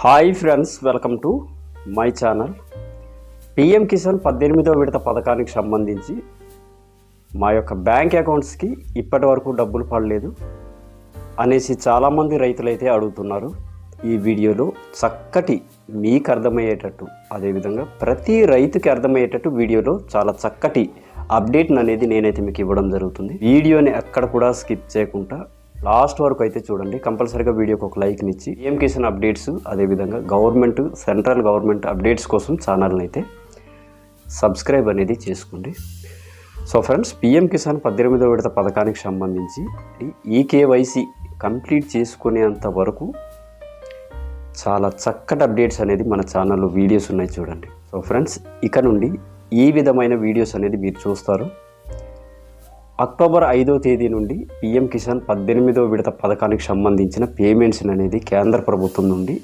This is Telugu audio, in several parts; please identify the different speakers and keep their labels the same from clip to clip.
Speaker 1: Hi friends welcome to my channel. PM Kisan పద్దెనిమిదో విడత పథకానికి సంబంధించి మా యొక్క బ్యాంక్ అకౌంట్స్కి ఇప్పటి వరకు డబ్బులు పడలేదు అనేసి చాలామంది రైతులైతే అడుగుతున్నారు. ఈ వీడియోలో చక్కటి మీకు అర్థమయ్యేటట్టు అదేవిధంగా ప్రతి రైతుకి అర్థమయ్యేటట్టు వీడియోలో చాలా చక్కటి అప్డేట్ అనేది నేనైతే మీకు ఇవ్వడం జరుగుతుంది. వీడియోని ఎక్కడ కూడా స్కిప్ చేయకుండా లాస్ట్ వరకు అయితే చూడండి. కంపల్సరీగా వీడియోకి ఒక లైక్ని ఇచ్చి ఏం కిసాన్ అప్డేట్స్? అదేవిధంగా గవర్నమెంట్ సెంట్రల్ గవర్నమెంట్ అప్డేట్స్ కోసం ఛానల్ని అయితే సబ్స్క్రైబ్ అనేది చేసుకోండి. సో ఫ్రెండ్స్ పిఎం కిసాన్ పద్దెనిమిదో విడత పథకానికి సంబంధించి ఈ కేవైసీ కంప్లీట్ చేసుకునేంత వరకు చాలా చక్కటి అప్డేట్స్ అనేది మన ఛానల్లో వీడియోస్ ఉన్నాయి చూడండి. సో ఫ్రెండ్స్ ఇక నుండి ఈ విధమైన వీడియోస్ అనేది మీరు చూస్తారు. అక్టోబర్ ఐదో తేదీ నుండి పిఎం కిసాన్ పద్దెనిమిదో విడత పథకానికి సంబంధించిన పేమెంట్స్ అనేది కేంద్ర ప్రభుత్వం నుండి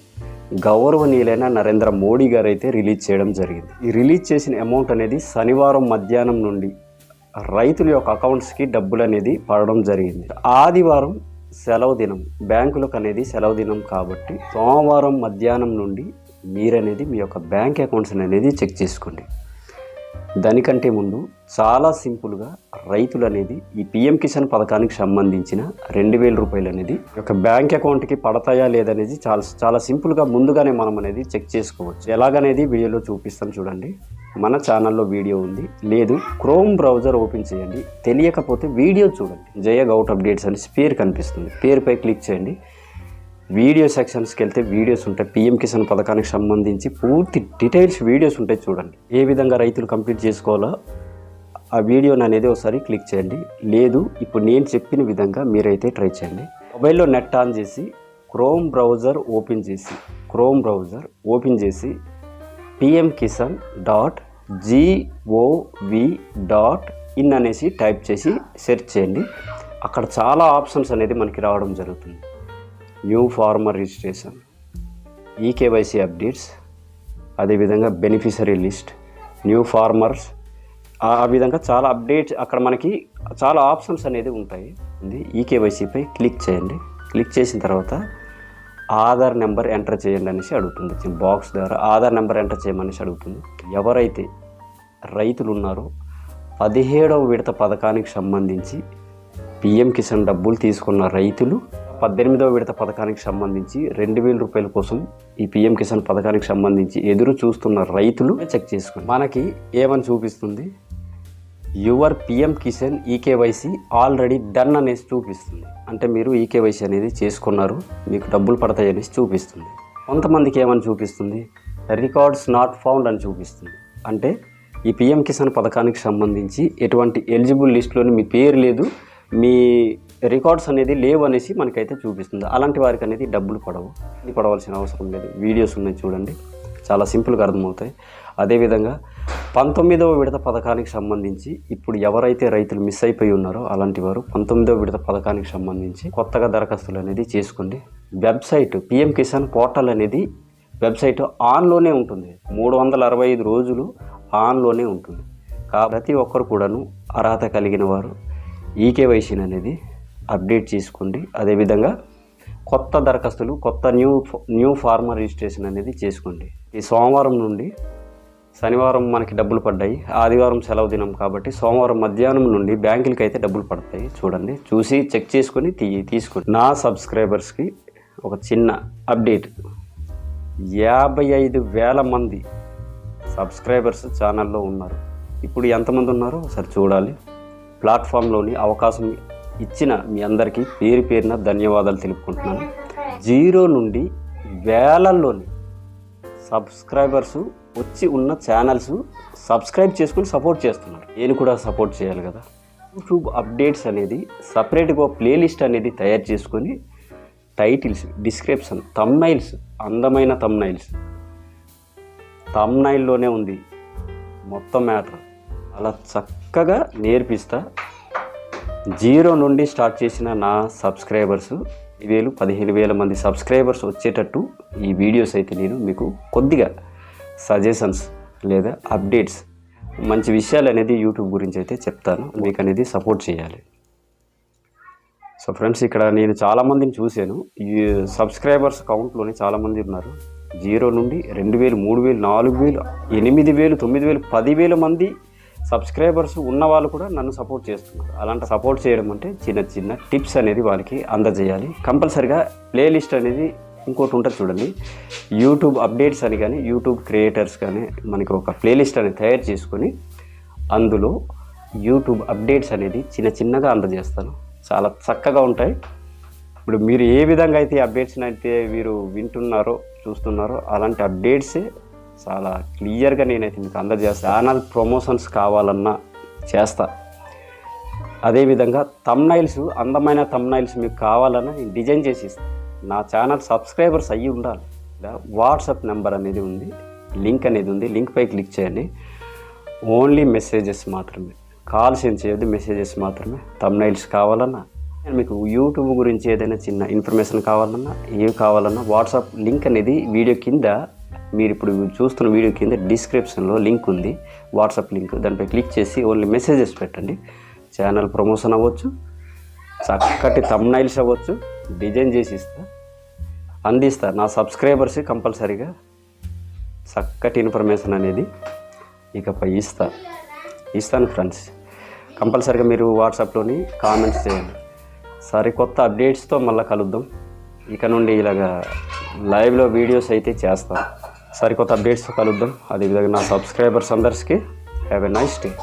Speaker 1: గౌరవనీయులైన నరేంద్ర మోడీ గారు అయితే రిలీజ్ చేయడం జరిగింది. ఈ రిలీజ్ చేసిన అమౌంట్ అనేది శనివారం మధ్యాహ్నం నుండి రైతుల యొక్క అకౌంట్స్కి డబ్బులు అనేది పడడం జరిగింది. ఆదివారం సెలవు దినం బ్యాంకులకు అనేది సెలవు దినం కాబట్టి సోమవారం మధ్యాహ్నం నుండి మీరనేది మీ యొక్క బ్యాంక్ అకౌంట్స్ అనేది చెక్ చేసుకోండి. దానికంటే ముందు చాలా సింపుల్గా రైతులు అనేది ఈ పిఎం కిసాన్ పథకానికి సంబంధించిన రెండు వేల రూపాయలు అనేది ఒక బ్యాంక్ అకౌంట్కి పడతాయా లేదనేది చాలా చాలా సింపుల్గా ముందుగానే మనం అనేది చెక్ చేసుకోవచ్చు. ఎలాగనేది వీడియోలో చూపిస్తాను చూడండి. మన ఛానల్లో వీడియో ఉంది. లేదు క్రోమ్ బ్రౌజర్ ఓపెన్ చేయండి. తెలియకపోతే వీడియో చూడండి. జయ గౌట్ అప్డేట్స్ అని పేరు కనిపిస్తుంది. పేరుపై క్లిక్ చేయండి. వీడియో సెక్షన్స్కి వెళ్తే వీడియోస్ ఉంటాయి. పిఎం కిసాన్ పథకానికి సంబంధించి పూర్తి డీటెయిల్స్ వీడియోస్ ఉంటాయి చూడండి. ఏ విధంగా రైతులు కంప్లీట్ చేసుకోవాలో ఆ వీడియోని అనేది ఒకసారి క్లిక్ చేయండి. లేదు ఇప్పుడు నేను చెప్పిన విధంగా మీరైతే ట్రై చేయండి. మొబైల్లో నెట్ ఆన్ చేసి క్రోమ్ బ్రౌజర్ ఓపెన్ చేసి క్రోమ్ బ్రౌజర్ ఓపెన్ చేసి PM Kisan dot G O V dot in అనేసి టైప్ చేసి సెర్చ్ చేయండి. అక్కడ చాలా ఆప్షన్స్ అనేది మనకి రావడం జరుగుతుంది. New farmer registration e KYC updates అదేవిధంగా బెనిఫిషరీ లిస్ట్ న్యూ ఫార్మర్స్. ఆ విధంగా చాలా అప్డేట్స్ అక్కడ మనకి చాలా ఆప్షన్స్ అనేది ఉంటాయి. ఈకేవైసీపై క్లిక్ చేయండి. క్లిక్ చేసిన తర్వాత ఆధార్ నెంబర్ ఎంటర్ చేయండి అనేసి అడుగుతుంది. బాక్స్ ద్వారా ఆధార్ నెంబర్ ఎంటర్ చేయమనేసి అడుగుతుంది. ఎవరైతే రైతులు ఉన్నారో పదిహేడవ విడత పథకానికి సంబంధించి పిఎం కిసాన్ డబ్బులు తీసుకున్న రైతులు పద్దెనిమిదవ విడత పథకానికి సంబంధించి రెండు వేల రూపాయల కోసం ఈ పిఎం కిసాన్ పథకానికి సంబంధించి ఎదురు చూస్తున్న రైతులు చెక్ చేసుకోండి మనకి ఏమని చూపిస్తుంది? Your PM Kisan e KYC already done అనేసి చూపిస్తుంది. అంటే మీరు ఈకేవైసీ అనేది చేసుకున్నారు మీకు డబ్బులు పడతాయి అనేసి చూపిస్తుంది. కొంతమందికి ఏమని చూపిస్తుంది? రికార్డ్స్ నాట్ ఫౌండ్ అని చూపిస్తుంది. అంటే ఈ పిఎం కిసాన్ పథకానికి సంబంధించి ఎటువంటి ఎలిజిబుల్ లిస్టులోని మీ పేరు లేదు మీ రికార్డ్స్ అనేది లేవు అనేసి మనకైతే చూపిస్తుంది. అలాంటి వారికి అనేది డబ్బులు పడవు. ఇది పడవలసిన అవసరం లేదు. వీడియోస్ ఉన్నాయి చూడండి. చాలా సింపుల్గా అర్థమవుతాయి. అదేవిధంగా పంతొమ్మిదవ విడత పథకానికి సంబంధించి ఇప్పుడు ఎవరైతే రైతులు మిస్ అయిపోయి ఉన్నారో అలాంటి వారు పంతొమ్మిదవ విడత పథకానికి సంబంధించి కొత్తగా దరఖాస్తులు అనేది చేసుకోండి. వెబ్సైట్ పిఎం కిసాన్ పోర్టల్ అనేది వెబ్సైట్ ఆన్లోనే ఉంటుంది. మూడు వందల అరవై ఐదు రోజులు ఆన్లోనే ఉంటుంది. కా ప్రతి ఒక్కరు కూడాను అర్హత కలిగిన వారు ఈకేవైసీని అనేది అప్డేట్ చేసుకోండి. అదేవిధంగా కొత్త దరఖాస్తులు కొత్త న్యూ న్యూ ఫార్మర్ రిజిస్ట్రేషన్ అనేది చేసుకోండి. ఈ సోమవారం నుండి శనివారం మనకి డబ్బులు పడ్డాయి. ఆదివారం సెలవు దినం కాబట్టి సోమవారం మధ్యాహ్నం నుండి బ్యాంకులకి అయితే డబ్బులు పడతాయి. చూడండి. చూసి చెక్ చేసుకొని తీ తీసుకోండి. నా సబ్స్క్రైబర్స్కి ఒక చిన్న అప్డేట్. యాభై ఐదు వేల మంది సబ్స్క్రైబర్స్ ఛానల్లో ఉన్నారు. ఇప్పుడు ఎంతమంది ఉన్నారో ఒకసారి చూడాలి. ప్లాట్ఫామ్లోని అవకాశం ఇచ్చిన మీ అందరికీ పేరు పేరున ధన్యవాదాలు తెలుపుకుంటున్నాను. జీరో నుండి వేలల్లోని సబ్స్క్రైబర్స్ వచ్చి ఉన్న ఛానల్స్ సబ్స్క్రైబ్ చేసుకుని సపోర్ట్ చేస్తున్నారు. నేను కూడా సపోర్ట్ చేయాలి కదా. యూట్యూబ్ అప్డేట్స్ అనేది సపరేట్గా ప్లేలిస్ట్ అనేది తయారు చేసుకొని టైటిల్స్ డిస్క్రిప్షన్ తమ్నైల్స్ అందమైన తమ్నైల్స్ తమ్నైల్లోనే ఉంది మొత్తం మ్యాటర్. అలా చక్కగా నేర్పిస్తా. జీరో నుండి స్టార్ట్ చేసిన నా సబ్స్క్రైబర్స్ వేలు పదిహేను వేల మంది సబ్స్క్రైబర్స్ వచ్చేటట్టు ఈ వీడియోస్ అయితే నేను మీకు కొద్దిగా సజెషన్స్ లేదా అప్డేట్స్ మంచి విషయాలు అనేది యూట్యూబ్ గురించి అయితే చెప్తాను. మీకు అనేది సపోర్ట్ చేయాలి. సో ఫ్రెండ్స్ ఇక్కడ నేను చాలామందిని చూశాను. ఈ సబ్స్క్రైబర్స్ కౌంట్లోనే చాలామంది ఉన్నారు. జీరో నుండి రెండు వేలు మూడు వేలు నాలుగు వేలు ఎనిమిది వేలు తొమ్మిది వేలు పదివేల మంది సబ్స్క్రైబర్స్ ఉన్న వాళ్ళు కూడా నన్ను సపోర్ట్ చేస్తున్నారు. అలాంటి సపోర్ట్ చేయడం అంటే చిన్న చిన్న టిప్స్ అనేది వాళ్ళకి అందజేయాలి. కంపల్సరిగా ప్లేలిస్ట్ అనేది ఇంకోటి ఉంటుంది చూడండి. యూట్యూబ్ అప్డేట్స్ అని కానీ యూట్యూబ్ క్రియేటర్స్ కానీ మనకి ఒక ప్లేలిస్ట్ అనేది తయారు చేసుకొని అందులో యూట్యూబ్ అప్డేట్స్ అనేది చిన్న చిన్నగా అందజేస్తాను. చాలా చక్కగా ఉంటాయి. ఇప్పుడు మీరు ఏ విధంగా అయితే అప్డేట్స్ని అయితే మీరు వింటున్నారో చూస్తున్నారో అలాంటి అప్డేట్సే చాలా క్లియర్గా నేనైతే మీకు అందజేస్తాను ఛానల్ ప్రమోషన్స్ కావాలన్నా చేస్తా. అదేవిధంగా తమ్నైల్స్ అందమైన తమ్నైల్స్ మీకు కావాలన్నా నేను డిజైన్ చేసి ఇస్తాను నా ఛానల్ సబ్స్క్రైబర్స్ అయ్యి ఉండాలి. వాట్సాప్ నెంబర్ అనేది ఉంది. లింక్ అనేది ఉంది. లింక్ పై క్లిక్ చేయండి. ఓన్లీ మెసేజెస్ మాత్రమే. కాల్స్ ఏం చేయొద్దు మెసేజెస్ మాత్రమే. తమ్నైల్స్ కావాలన్నా నేను మీకు యూట్యూబ్ గురించి ఏదైనా చిన్న ఇన్ఫర్మేషన్ కావాలన్నా ఏవి కావాలన్నా వాట్సాప్ లింక్ అనేది వీడియో కింద మీరు ఇప్పుడు చూస్తున్న వీడియో కింద డిస్క్రిప్షన్లో లింక్ ఉంది. WhatsApp link. దానిపై క్లిక్ చేసి ఓన్లీ మెసేజెస్ పెట్టండి. ఛానల్ ప్రమోషన్ అవ్వచ్చు చక్కటి తమ్నైల్స్ అవ్వచ్చు డిజైన్ చేసి ఇస్తా అందిస్తా. నా సబ్స్క్రైబర్స్ కంపల్సరీగా చక్కటి ఇన్ఫర్మేషన్ అనేది ఇకపై ఇస్తా. ఇస్తాను ఫ్రెండ్స్. కంపల్సరీగా మీరు వాట్సాప్లోని కామెంట్స్ చేయండి. సరే కొత్త అప్డేట్స్తో మళ్ళీ కలుద్దాం. ఇక నుండి ఇలాగా లైవ్లో వీడియోస్ అయితే చేస్తాను సరికొత్త అప్డేట్స్ కలుద్దాం. అదేవిధంగా నా సబ్స్క్రైబర్స్ అందరికీ హ్యావ్ ఎ నైస్ డే